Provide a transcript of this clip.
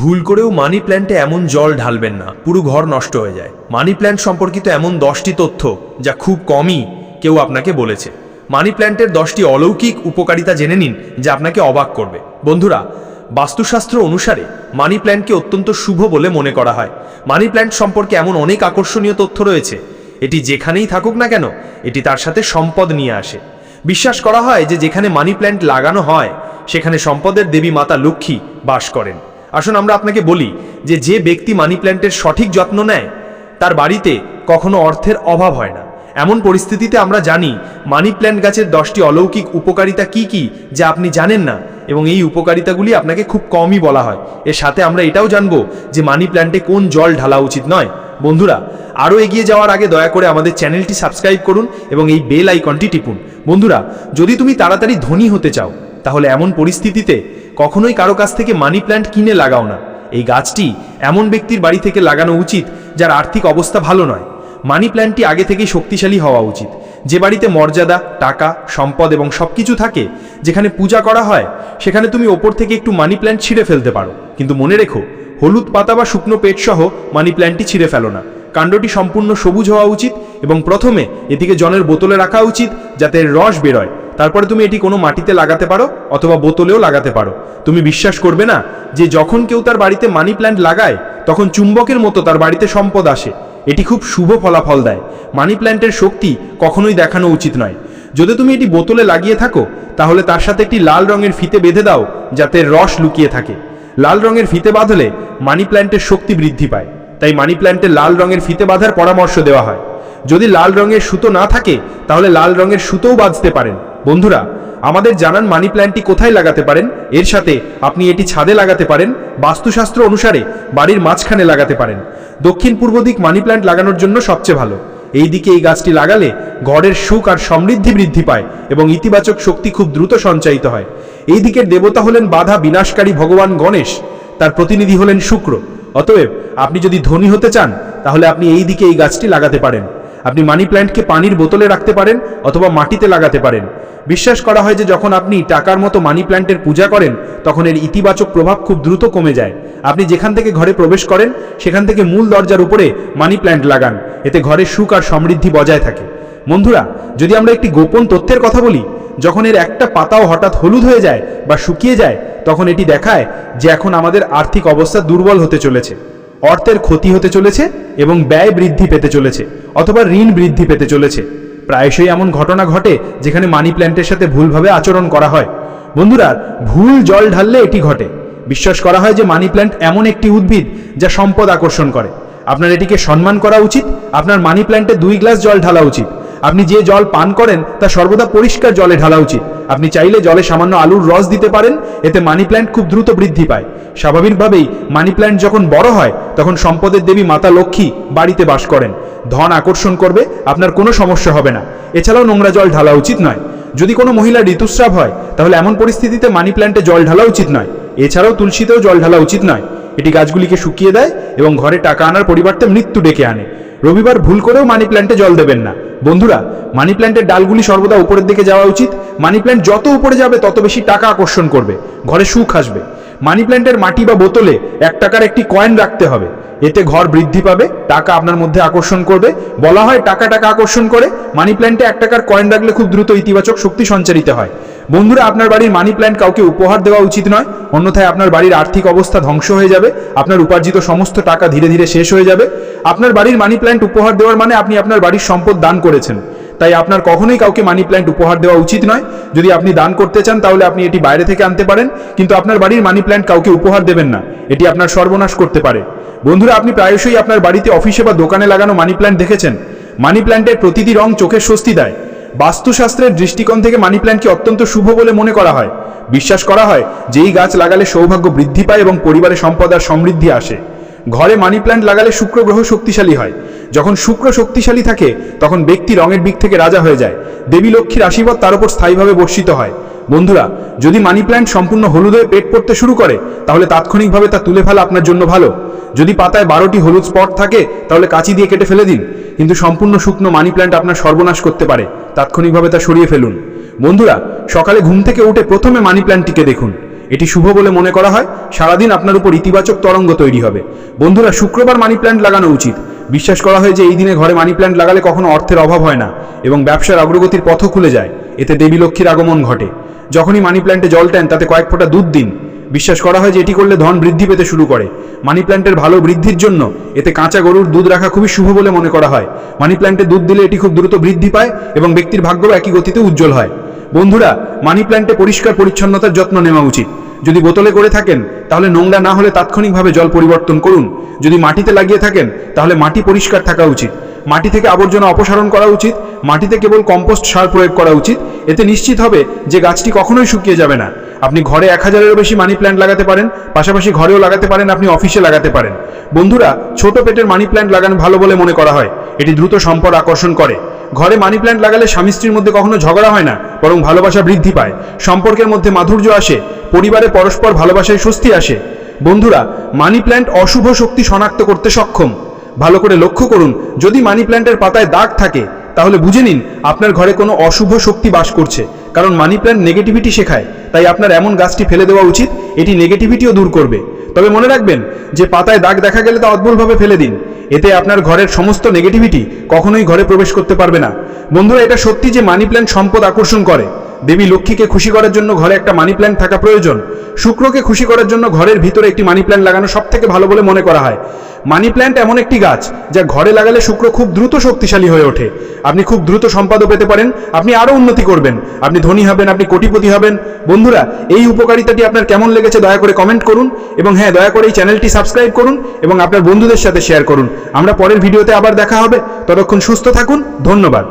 ভুল করেও মানি প্ল্যান্টে এমন জল ঢালবেন না, পুরো ঘর নষ্ট হয়ে যায়। মানি প্ল্যান্ট সম্পর্কিত এমন দশটি তথ্য যা খুব কমই কেউ আপনাকে বলেছে। মানি প্ল্যান্টের দশটি অলৌকিক উপকারিতা জেনে নিন যা আপনাকে অবাক করবে। বন্ধুরা, বাস্তুশাস্ত্র অনুসারে মানি প্ল্যান্টকে অত্যন্ত শুভ বলে মনে করা হয়। মানি প্ল্যান্ট সম্পর্কে এমন অনেক আকর্ষণীয় তথ্য রয়েছে। এটি যেখানেই থাকুক না কেন, এটি তার সাথে সম্পদ নিয়ে আসে। বিশ্বাস করা হয় যে যেখানে মানি প্ল্যান্ট লাগানো হয়, সেখানে সম্পদের দেবী মাতা লক্ষ্মী বাস করেন। আসুন আমরা আপনাকে বলি যে যে ব্যক্তি মানি প্ল্যান্টের সঠিক যত্ন নেয়, তার বাড়িতে কখনো অর্থের অভাব হয় না। এমন পরিস্থিতিতে আমরা জানি মানি প্ল্যান্ট গাছের দশটি অলৌকিক উপকারিতা কি কি যা আপনি জানেন না এবং এই উপকারিতাগুলি আপনাকে খুব কমই বলা হয়। এর সাথে আমরা এটাও জানব যে মানি প্ল্যান্টে কোন জল ঢালা উচিত নয়। বন্ধুরা, আরও এগিয়ে যাওয়ার আগে দয়া করে আমাদের চ্যানেলটি সাবস্ক্রাইব করুন এবং এই বেল আইকনটি টিপুন। বন্ধুরা, যদি তুমি তাড়াতাড়ি ধনী হতে চাও, তাহলে এমন পরিস্থিতিতে কখনোই কারও কাছ থেকে মানি প্ল্যান্ট কিনে লাগাও না। এই গাছটি এমন ব্যক্তির বাড়ি থেকে লাগানো উচিত, যার আর্থিক অবস্থা ভালো নয়। মানি প্ল্যান্টটি আগে থেকেই শক্তিশালী হওয়া উচিত। যে বাড়িতে মর্যাদা, টাকা, সম্পদ এবং সব কিছু থাকে, যেখানে পূজা করা হয়, সেখানে তুমি ওপর থেকে একটু মানি প্ল্যান্ট ছিঁড়ে ফেলতে পারো। কিন্তু মনে রেখো, হলুদ পাতা বা শুকনো পেট সহ মানি প্ল্যান্টটি ছিঁড়ে ফেলো না। কাণ্ডটি সম্পূর্ণ সবুজ হওয়া উচিত এবং প্রথমে এটিকে জলের বোতলে রাখা উচিত, যাতে রস বেরোয়। তারপরে তুমি এটি কোনো মাটিতে লাগাতে পারো অথবা বোতলেও লাগাতে পারো। তুমি বিশ্বাস করবে না যে যখন কেউ তার বাড়িতে মানি প্ল্যান্ট লাগায়, তখন চুম্বকের মতো তার বাড়িতে সম্পদ আসে। এটি খুব শুভ ফলাফল দেয়। মানি প্ল্যান্টের শক্তি কখনোই দেখানো উচিত নয়। যদি তুমি এটি বোতলে লাগিয়ে থাকো, তাহলে তার সাথে একটি লাল রঙের ফিতে বেঁধে দাও, যাতে রস লুকিয়ে থাকে। লাল রঙের ফিতে বাঁধলে মানি প্ল্যান্টের শক্তি বৃদ্ধি পায়। তাই মানি প্ল্যান্টে লাল রঙের ফিতে বাঁধার পরামর্শ দেওয়া হয়। যদি লাল রঙের সুতো না থাকে, তাহলে লাল রঙের সুতোও বাঁধতে পারেন। বন্ধুরা, আমাদের জানান মানি প্ল্যান্টটি কোথায় লাগাতে পারেন? এর সাথে আপনি এটি ছাদে লাগাতে পারেন, বাস্তুশাস্ত্র অনুসারে বাড়ির মাঝখানে লাগাতে পারেন। দক্ষিণ পূর্ব দিক মানি প্ল্যান্ট লাগানোর জন্য সবচেয়ে ভালো। এই দিকে এই গাছটি লাগালে ঘরের সুখ আর সমৃদ্ধি বৃদ্ধি পায় এবং ইতিবাচক শক্তি খুব দ্রুত সঞ্চায়িত হয়। এই দিকের দেবতা হলেন বাধা বিনাশকারী ভগবান গণেশ, তার প্রতিনিধি হলেন শুক্র। অতএব আপনি যদি ধনী হতে চান, তাহলে আপনি এই দিকে এই গাছটি লাগাতে পারেন। আপনি মানি প্ল্যান্টকে পানির বোতলে রাখতে পারেন অথবা মাটিতে লাগাতে পারেন। বিশ্বাস করা হয় যে যখন আপনি টাকার মতো মানি প্ল্যান্টের পূজা করেন, তখন এর ইতিবাচক প্রভাব খুব দ্রুত কমে যায়। আপনি যেখান থেকে ঘরে প্রবেশ করেন, সেখান থেকে মূল দরজার উপরে মানি প্ল্যান্ট লাগান। এতে ঘরের সুখ আর সমৃদ্ধি বজায় থাকে। বন্ধুরা, যদি আমরা একটি গোপন তথ্যের কথা বলি, যখন এর একটা পাতাও হঠাৎ হলুদ হয়ে যায় বা শুকিয়ে যায়, তখন এটি দেখায় যে এখন আমাদের আর্থিক অবস্থা দুর্বল হতে চলেছে। অর্থের ক্ষতি হতে চলেছে এবং ব্যয় বৃদ্ধি পেতে চলেছে, অথবা ঋণ বৃদ্ধি পেতে চলেছে। প্রায়শই এমন ঘটনা ঘটে যেখানে মানি প্ল্যান্টের সাথে ভুলভাবে আচরণ করা হয়। বন্ধুরা, ভুল জল ঢাললে এটি ঘটে। বিশ্বাস করা হয় যে মানি প্ল্যান্ট এমন একটি উদ্ভিদ যা সম্পদ আকর্ষণ করে। আপনার এটিকে সম্মান করা উচিত, আপনার মানি প্ল্যান্টে দুই গ্লাস জল ঢালা উচিত। আপনি যে জল পান করেন, তা সর্বদা পরিষ্কার জলে ঢালা উচিত। আপনি চাইলে জলে সামান্য আলুর রস দিতে পারেন, এতে মানি প্ল্যান্ট খুব দ্রুত বৃদ্ধি পায়। স্বাভাবিকভাবেই মানি প্ল্যান্ট যখন বড় হয়, তখন সম্পদের দেবী মাতা লক্ষ্মী বাড়িতে বাস করেন। ধন আকর্ষণ করবে, আপনার কোনো সমস্যা হবে না। এছাড়াও নোংরা জল ঢালা উচিত নয়। যদি কোনো মহিলা ঋতুস্রাব হয়, তাহলে এমন পরিস্থিতিতে মানি প্ল্যান্টে জল ঢালা উচিত নয়। এছাড়াও তুলসীতেও জল ঢালা উচিত নয়। এটি গাছগুলিকে শুকিয়ে দেয় এবং ঘরে টাকা আনার পরিবর্তে মৃত্যু ডেকে আনে। রবিবার ভুল করেও মানি প্ল্যান্টে জল দেবেন না। বন্ধুরা মানি প্ল্যান্টের ডালগুলি সর্বদা উপরের দিকে যাওয়া উচিত। মানি প্ল্যান্ট যত উপরে যাবে, তত বেশি টাকা আকর্ষণ করবে। ঘরে সুখ আসবে। মানি প্ল্যান্টের মাটি বা বোতলে এক টাকার একটি কয়েন রাখতে হবে। এতে ঘর বৃদ্ধি পাবে, টাকা আপনার মধ্যে আকর্ষণ করবে। বলা হয় টাকা টাকা আকর্ষণ করে। মানি প্ল্যান্টে এক টাকার কয়েন রাখলে খুব দ্রুত ইতিবাচক শক্তি সঞ্চারিত হয়। বন্ধুরা, আপনার বাড়ির মানি প্ল্যান্ট কাউকে উপহার দেওয়া উচিত নয়। অন্যথায় আপনার বাড়ির আর্থিক অবস্থা ধ্বংস হয়ে যাবে, আপনার উপার্জিত সমস্ত টাকা ধীরে ধীরে শেষ হয়ে যাবে। আপনার বাড়ির মানি প্ল্যান্ট উপহার দেওয়ার মানে আপনি আপনার বাড়ির সম্পদ দান করেছেন। তাই আপনার কখনোই কাউকে মানি প্ল্যান্ট উপহার দেওয়া উচিত নয়। যদি আপনি দান করতে চান, তাহলে আপনি এটি বাইরে থেকে আনতে পারেন, কিন্তু আপনার বাড়ির মানি প্ল্যান্ট কাউকে উপহার দেবেন না। এটি আপনার সর্বনাশ করতে পারে। বন্ধুরা, আপনি প্রায়শই আপনার বাড়িতে অফিসে বা দোকানে লাগানো মানি প্ল্যান্ট দেখেছেন। মানি প্ল্যান্টের প্রতিটি রং চোখের স্বস্তি দেয়। বাস্তুশাস্ত্রের দৃষ্টিকোণ থেকে মানি প্ল্যান্টকে অত্যন্ত শুভ বলে মনে করা হয়? বিশ্বাস করা হয় যে এই গাছ লাগালে সৌভাগ্য বৃদ্ধি পায় এবং পরিবারে সম্পদ আর সমৃদ্ধি আসে। ঘরে মানি প্ল্যান্ট লাগালে শুক্র গ্রহ শক্তিশালী হয়। যখন শুক্র শক্তিশালী থাকে, তখন ব্যক্তি রঙের দিক থেকে রাজা হয়ে যায়। দেবী লক্ষ্মীর আশীর্বাদ তার উপর স্থায়ীভাবে বর্ষিত হয়। বন্ধুরা, যদি মানি প্ল্যান্ট সম্পূর্ণ হলুদ হয়ে পেট পড়তে শুরু করে, তাহলে তাৎক্ষণিকভাবে তা তুলে ফেলা আপনার জন্য ভালো। যদি পাতায় বারোটি হলুদ স্পট থাকে, তাহলে কাঁচি দিয়ে কেটে ফেলে দিন। কিন্তু সম্পূর্ণ শুকনো মানি প্ল্যান্ট আপনার সর্বনাশ করতে পারে। তাৎক্ষণিকভাবে তা সরিয়ে ফেলুন। বন্ধুরা, সকালে ঘুম থেকে উঠে প্রথমে মানি প্ল্যান্টটিকে দেখুন। এটি শুভ বলে মনে করা হয়, সারাদিন আপনার উপর ইতিবাচক তরঙ্গ তৈরি হবে। বন্ধুরা, শুক্রবার মানি প্ল্যান্ট লাগানো উচিত। বিশ্বাস করা হয় যে এই দিনে ঘরে মানি প্ল্যান্ট লাগালে কখনো অর্থের অভাব হয় না, এবং ব্যবসার অগ্রগতির পথও খুলে যায়। এতে দেবী লক্ষ্মীর আগমন ঘটে। যখনই মানি প্ল্যান্টে জল টান তাতে কয়েক ফোঁটা দুধ দিন। বিশ্বাস করা হয় যে এটি করলে ধন বৃদ্ধি পেতে শুরু করে। মানি প্ল্যান্টের ভালো বৃদ্ধির জন্য এতে কাঁচা গরুর দুধ রাখা খুবই শুভ বলে মনে করা হয়। মানি প্ল্যান্টে দুধ দিলে এটি খুব দ্রুত বৃদ্ধি পায় এবং ব্যক্তির ভাগ্যও একই গতিতে উজ্জ্বল হয়। বন্ধুরা মানি প্ল্যান্টে পরিষ্কার পরিচ্ছন্নতার যত্ন নেওয়া উচিত। যদি বোতলে করে থাকেন, তাহলে নোংরা না হলে তাৎক্ষণিকভাবে জল পরিবর্তন করুন। যদি মাটিতে লাগিয়ে থাকেন, তাহলে মাটি পরিষ্কার থাকা উচিত। মাটি থেকে আবর্জনা অপসারণ করা উচিত। মাটিতে কেবল কম্পোস্ট সার প্রয়োগ করা উচিত। এতে নিশ্চিত হবে যে গাছটি কখনোই শুকিয়ে যাবে না। আপনি ঘরে এক হাজারেরও বেশি মানি প্ল্যান্ট লাগাতে পারেন, পাশাপাশি ঘরেও লাগাতে পারেন, আপনি অফিসে লাগাতে পারেন। বন্ধুরা, ছোট পেটের মানি প্ল্যান্ট লাগানো ভালো বলে মনে করা হয়। এটি দ্রুত সম্পদ আকর্ষণ করে। ঘরে মানি প্ল্যান্ট লাগালে স্বামী স্ত্রীর মধ্যে কখনো ঝগড়া হয় না, বরং ভালোবাসা বৃদ্ধি পায়। সম্পর্কের মধ্যে মাধুর্য আসে, পরিবারে পরস্পর ভালোবাসায় স্বস্তি আসে। বন্ধুরা মানি প্ল্যান্ট অশুভ শক্তি শনাক্ত করতে সক্ষম। ভালো করে লক্ষ্য করুন, যদি মানি প্ল্যান্টের পাতায় দাগ থাকে তাহলে বুঝে নিন, আপনার ঘরে কোনো অশুভ শক্তি বাস করছে। কারণ মানি প্ল্যান্ট নেগেটিভিটি শেখায়, তাই আপনার এমন গাছটি ফেলে দেওয়া উচিত, এটি নেগেটিভিটিও দূর করবে। তবে মনে রাখবেন যে পাতায় দাগ দেখা গেলে তা অদ্ভুতভাবে ফেলে দিন। এতে আপনার ঘরের সমস্ত নেগেটিভিটি কখনোই ঘরে প্রবেশ করতে পারবে না। বন্ধুরা, এটা সত্যি যে মানি প্ল্যান্ট সম্পদ আকর্ষণ করে। দেবী লক্ষ্মীকে খুশি করার জন্য ঘরে একটা মানি প্ল্যান্ট থাকা প্রয়োজন। শুক্রকে খুশি করার জন্য ঘরের ভিতরে একটি মানি প্ল্যান্ট লাগানো সব থেকে ভালো বলে মনে করা হয়। মানি প্ল্যান্ট এমন একটি গাছ, যা ঘরে লাগালে শুক্র খুব দ্রুত শক্তিশালী হয়ে ওঠে। আপনি খুব দ্রুত সম্পাদও পেতে পারেন, আপনি আরও উন্নতি করবেন। আপনি ধনী হবেন, আপনি কোটিপতি হবেন। বন্ধুরা, এই উপকারিতাটি আপনার কেমন লেগেছে দয়া করে কমেন্ট করুন এবং হ্যাঁ দয়া করে এই চ্যানেলটি সাবস্ক্রাইব করুন এবং আপনার বন্ধুদের সাথে শেয়ার করুন। আমরা পরের ভিডিওতে আবার দেখা হবে। ততক্ষণ সুস্থ থাকুন, ধন্যবাদ।